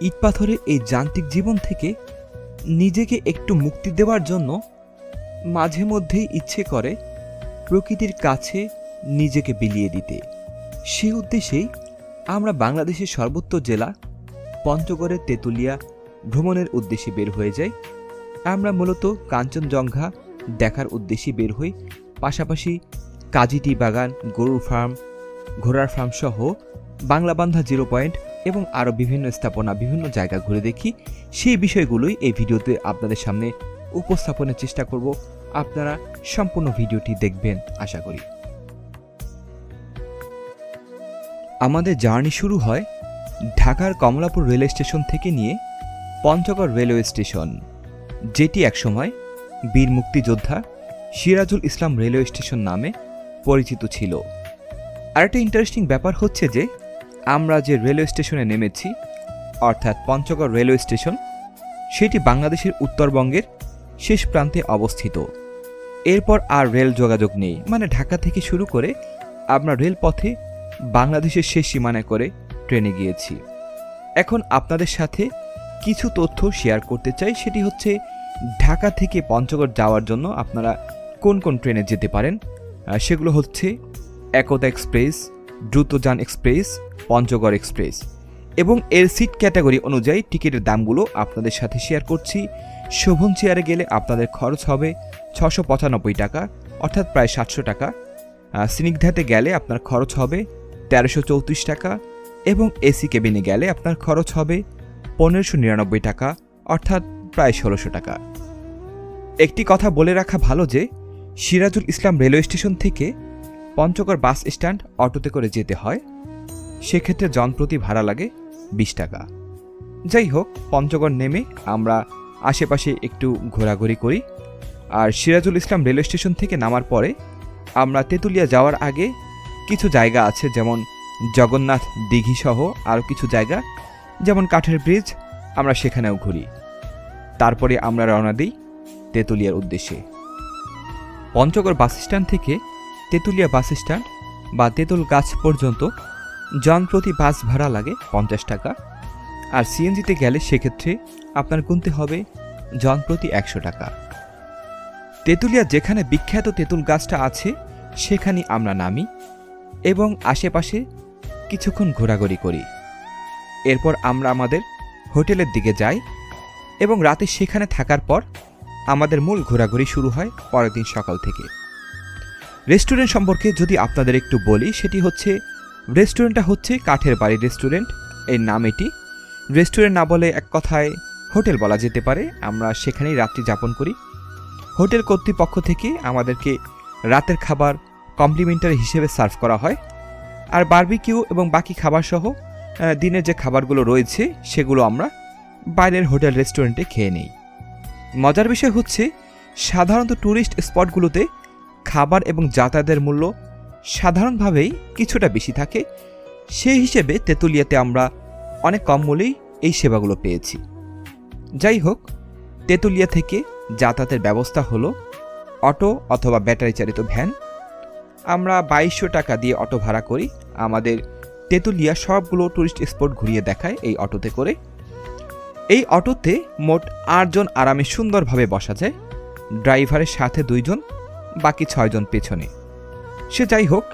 ইটপাথরের এই যান্ত্রিক জীবন থেকে নিজেকে একটু মুক্তি দেওয়ার জন্য মাঝে মধ্যেই ইচ্ছে করে প্রকৃতির কাছে নিজেকে বিলিয়ে দিতে। সেই উদ্দেশ্যেই আমরা বাংলাদেশের সর্বোচ্চ জেলা পঞ্চগড়ের তেঁতুলিয়া ভ্রমণের উদ্দেশ্যে বের হয়ে যাই। আমরা মূলত কাঞ্চনজঙ্ঘা দেখার উদ্দেশ্যে বের হই। পাশাপাশি কাজিটি বাগান গরুর ফার্ম, ঘোড়ার ফার্ম সহ বাংলাবান্ধা জিরো পয়েন্ট এবং আরও বিভিন্ন স্থাপনা, বিভিন্ন জায়গা ঘুরে দেখি। সেই বিষয়গুলোই এই ভিডিওতে আপনাদের সামনে উপস্থাপনের চেষ্টা করব। আপনারা সম্পূর্ণ ভিডিওটি দেখবেন, আশা করি। আমাদের জার্নি শুরু হয় ঢাকার কমলাপুর রেলওয়ে স্টেশন থেকে নিয়ে পঞ্চগড় রেলওয়ে স্টেশন, যেটি একসময় বীর মুক্তিযোদ্ধা সিরাজুল ইসলাম রেলওয়ে স্টেশন নামে পরিচিত ছিল। আরেকটা ইন্টারেস্টিং ব্যাপার হচ্ছে যে আমরা যে রেলওয়ে স্টেশনে নেমেছি, অর্থাৎ পঞ্চগড় রেলওয়ে স্টেশন, সেটি বাংলাদেশের উত্তরবঙ্গের শেষ প্রান্তে অবস্থিত। এরপর আর রেল যোগাযোগ নেই মানে ঢাকা থেকে শুরু করে আমরা রেলপথে বাংলাদেশের শেষ সীমানায় করে ট্রেনে গিয়েছি। এখন আপনাদের সাথে কিছু তথ্য শেয়ার করতে চাই, সেটি হচ্ছে ঢাকা থেকে পঞ্চগড় যাওয়ার জন্য আপনারা কোন কোন ট্রেনে যেতে পারেন? সেগুলো হচ্ছে Ekota express Drutojan express, Panchagarh express. এবং এর সিট ক্যাটাগরি অনুযায়ী টিকিটের দামগুলো আপনাদের সাথে শেয়ার করছি। শোভন চেয়ারে গেলে আপনাদের খরচ হবে ছশো পঁচানব্বই টাকা, অর্থাৎ প্রায় সাতশো টাকা। স্নিগ্ধাতে গেলে আপনার খরচ হবে তেরোশো চৌত্রিশ টাকা এবং এসি কেবিনে গেলে আপনার খরচ হবে পনেরোশো নিরানব্বই টাকা, অর্থাৎ প্রায় ষোলোশো টাকা। একটি কথা বলে রাখা ভালো যে, সিরাজুল ইসলাম রেলওয়ে স্টেশন থেকে পঞ্চগড় বাস স্ট্যান্ড অটোতে করে যেতে হয়। সেক্ষেত্রে জনপ্রতি ভাড়া লাগে বিশ টাকা। যাই হোক, পঞ্চগড় নেমে আমরা আশেপাশে একটু ঘোরাঘুরি করি। আর সিরাজুল ইসলাম রেলওয়ে স্টেশন থেকে নামার পরে আমরা তেঁতুলিয়া যাওয়ার আগে কিছু জায়গা আছে যেমন জগন্নাথ দিঘি সহ আরও কিছু জায়গা, যেমন কাঠের ব্রিজ, আমরা সেখানেও ঘুরি। তারপরে আমরা রওনা দিই তেঁতুলিয়ার উদ্দেশ্যে। পঞ্চগড় বাস স্ট্যান্ড থেকে তেঁতুলিয়া বাস স্ট্যান্ড বা তেঁতুল গাছ পর্যন্ত জনপ্রতি বাস ভাড়া লাগে পঞ্চাশ টাকা। আর সিএনজিতে গেলে সেক্ষেত্রে আপনার গুনতে হবে জনপ্রতি একশো টাকা। তেঁতুলিয়া যেখানে বিখ্যাত তেঁতুল গাছটা আছে সেখানে আমরা নামি এবং আশেপাশে কিছুক্ষণ ঘোরাঘুরি করি। এরপর আমরা আমাদের হোটেলের দিকে যাই এবং রাতে সেখানে থাকার পর আমাদের মূল ঘোরাঘুরি শুরু হয় পরের দিন সকাল থেকে। রেস্টুরেন্ট সম্পর্কে যদি আপনাদের একটু বলি, সেটি হচ্ছে, রেস্টুরেন্টটা হচ্ছে কাঠের বাড়ি রেস্টুরেন্ট। এর নাম এটি। রেস্টুরেন্ট না বলে এক কথায় হোটেল বলা যেতে পারে। আমরা সেখানেই রাত্রি যাপন করি। হোটেল কর্তৃপক্ষ থেকে আমাদেরকে রাতের খাবার কমপ্লিমেন্টারি হিসেবে সার্ভ করা হয়। আর বারবিকিউ এবং বাকি খাবার সহ দিনের যে খাবারগুলো রয়েছে, সেগুলো আমরা বাইরের হোটেল, রেস্টুরেন্টে খেয়ে নিই। মজার বিষয় হচ্ছে, সাধারণত ট্যুরিস্ট স্পটগুলোতে খাবার এবং যাতায়াতের মূল্য সাধারণভাবেই কিছুটা বেশি থাকে, সেই হিসেবে তেঁতুলিয়াতে আমরা অনেক কম মূল্যেই এই সেবাগুলো পেয়েছি। যাই হোক, তেঁতুলিয়া থেকে যাতায়াতের ব্যবস্থা হলো অটো অথবা ব্যাটারি চালিত ভ্যান। আমরা বাইশশো টাকা দিয়ে অটো ভাড়া করি, আমাদের তেঁতুলিয়া সবগুলো টুরিস্ট স্পট ঘুরিয়ে দেখায় এই অটোতে করে। এই অটোতে মোট আটজন আরামে সুন্দরভাবে বসা যায়, ড্রাইভারের সাথে দুইজন বাকি ছয়জন পেছনে। সে যাই হোক,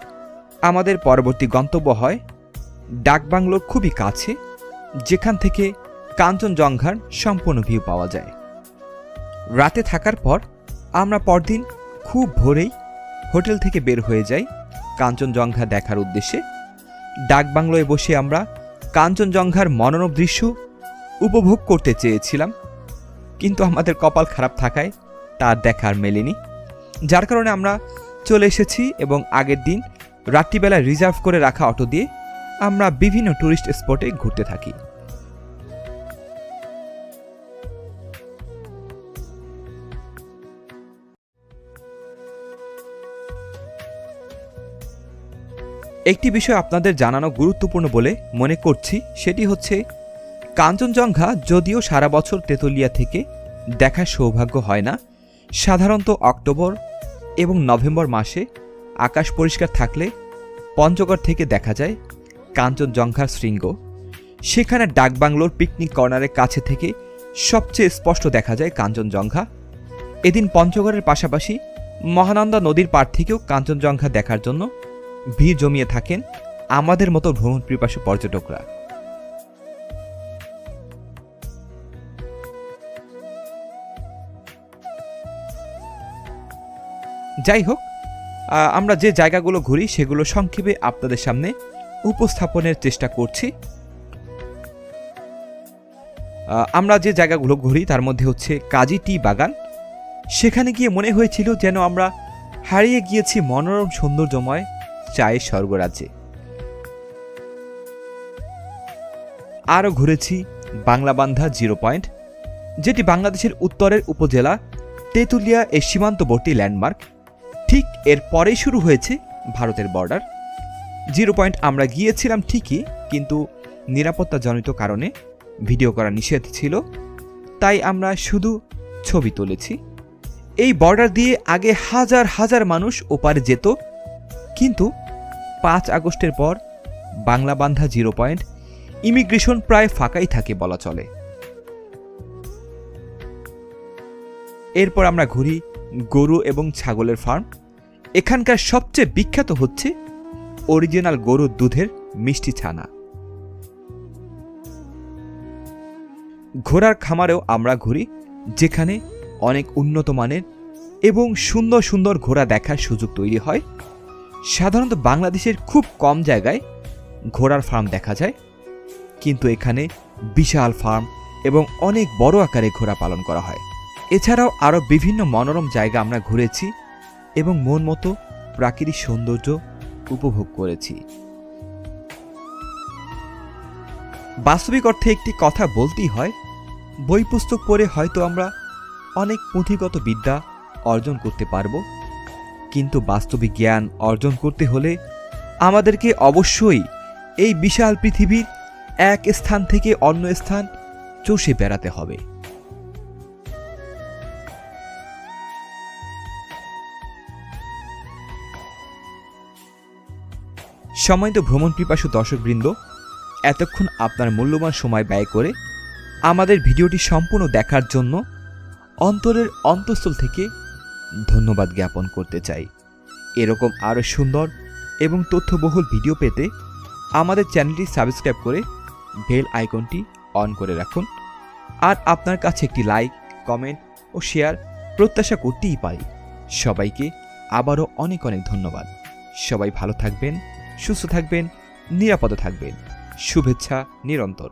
আমাদের পরবর্তী গন্তব্য হয় ডাকবাংলোর খুবই কাছে, যেখান থেকে কাঞ্চনজঙ্ঘার সম্পূর্ণ ভিউ পাওয়া যায়। রাতে থাকার পর আমরা পরদিন খুব ভোরেই হোটেল থেকে বের হয়ে যাই কাঞ্চনজঙ্ঘা দেখার উদ্দেশ্যে। ডাকবাংলোয় বসে আমরা কাঞ্চনজঙ্ঘার মনোরম দৃশ্য উপভোগ করতে চেয়েছিলাম, কিন্তু আমাদের কপাল খারাপ থাকায় তার দেখার মেলেনি। যার কারণে আমরা চলে এসেছি এবং আগের দিন রাত্রিবেলা রিজার্ভ করে রাখা অটো দিয়ে আমরা বিভিন্ন টুরিস্ট স্পটে ঘুরতে থাকি। একটি বিষয় আপনাদের জানানো গুরুত্বপূর্ণ বলে মনে করছি, সেটি হচ্ছে কাঞ্চনজঙ্ঘা যদিও সারা বছর তেতুলিয়া থেকে দেখার সৌভাগ্য হয় না, সাধারণত অক্টোবর এবং নভেম্বর মাসে আকাশ পরিষ্কার থাকলে পঞ্চগড় থেকে দেখা যায় কাঞ্চনজঙ্ঘার শৃঙ্গ। সেখানে ডাকবাংলোর পিকনিক কর্নারের কাছে থেকে সবচেয়ে স্পষ্ট দেখা যায় কাঞ্চনজঙ্ঘা এদিন পঞ্চগড়ের পাশাপাশি মহানন্দা নদীর পাড় থেকেও কাঞ্চনজঙ্ঘা দেখার জন্য ভিড় জমিয়ে থাকেন আমাদের মতো ভ্রমণ পিপাসু পর্যটকরা। যাই হোক আমরা যে জায়গাগুলো ঘুরি সেগুলো সংক্ষেপে আপনাদের সামনে উপস্থাপনের চেষ্টা করছি। আমরা যে জায়গাগুলো ঘুরি তার মধ্যে হচ্ছে কাজী টি বাগান। সেখানে গিয়ে মনে হয়েছিল যেন আমরা হারিয়ে গিয়েছি মনোরম সৌন্দর্যময় চায়ের স্বর্গরাজ্যে। আরও ঘুরেছি বাংলাবান্ধা জিরো পয়েন্ট, যেটি বাংলাদেশের উত্তরের উপজেলা তেঁতুলিয়া এর সীমান্তবর্তী ল্যান্ডমার্ক। ঠিক এর পরেই শুরু হয়েছে ভারতের বর্ডার। জিরো পয়েন্ট আমরা গিয়েছিলাম ঠিকই, কিন্তু নিরাপত্তাজনিত কারণে ভিডিও করা নিষেধ ছিল, তাই আমরা শুধু ছবি তুলেছি। এই বর্ডার দিয়ে আগে হাজার হাজার মানুষ ওপারে যেত, কিন্তু পাঁচ আগস্টের পর বাংলা বান্ধা জিরো পয়েন্ট ইমিগ্রেশন প্রায় ফাঁকাই থাকে বলা চলে। এরপর আমরা ঘুরি গরু এবং ছাগলের ফার্ম এখানকার সবচেয়ে বিখ্যাত হচ্ছে অরিজিনাল গরুর দুধের মিষ্টি ছানা। ঘোড়ার খামারেও আমরা ঘুরি, যেখানে অনেক উন্নত মানের এবং সুন্দর সুন্দর ঘোড়া দেখার সুযোগ তৈরি হয়। সাধারণত বাংলাদেশের খুব কম জায়গায় ঘোড়ার ফার্ম দেখা যায়, কিন্তু এখানে বিশাল ফার্ম এবং অনেক বড় আকারে ঘোড়া পালন করা হয়। এছাড়াও আরও বিভিন্ন মনোরম জায়গা আমরা ঘুরেছি এবং মন মতো প্রাকৃতিক সৌন্দর্য উপভোগ করেছি। বাস্তবিক অর্থে একটি কথা বলতেই হয়, বই পুস্তক পড়ে হয়তো আমরা অনেক পুঁথিগত বিদ্যা অর্জন করতে পারব, কিন্তু বাস্তবিক জ্ঞান অর্জন করতে হলে আমাদেরকে অবশ্যই এই বিশাল পৃথিবীর এক স্থান থেকে অন্য স্থান চষে বেড়াতে হবে। সময়ত ভ্রমণ পিপাসু দর্শকবৃন্দ, এতক্ষণ আপনার মূল্যবান সময় ব্যয় করে আমাদের ভিডিওটি সম্পূর্ণ দেখার জন্য অন্তরের অন্তঃস্থল থেকে ধন্যবাদ জ্ঞাপন করতে চাই। এরকম আরও সুন্দর এবং তথ্যবহুল ভিডিও পেতে আমাদের চ্যানেলটি সাবস্ক্রাইব করে বেল আইকনটি অন করে রাখুন। আর আপনার কাছে একটি লাইক, কমেন্ট ও শেয়ার প্রত্যাশা করতেই পারি। সবাইকে আবারও অনেক অনেক ধন্যবাদ। সবাই ভালো থাকবেন। সুস্থ থাকবেন নিরাপদে থাকবেন। শুভেচ্ছা নিরন্তর।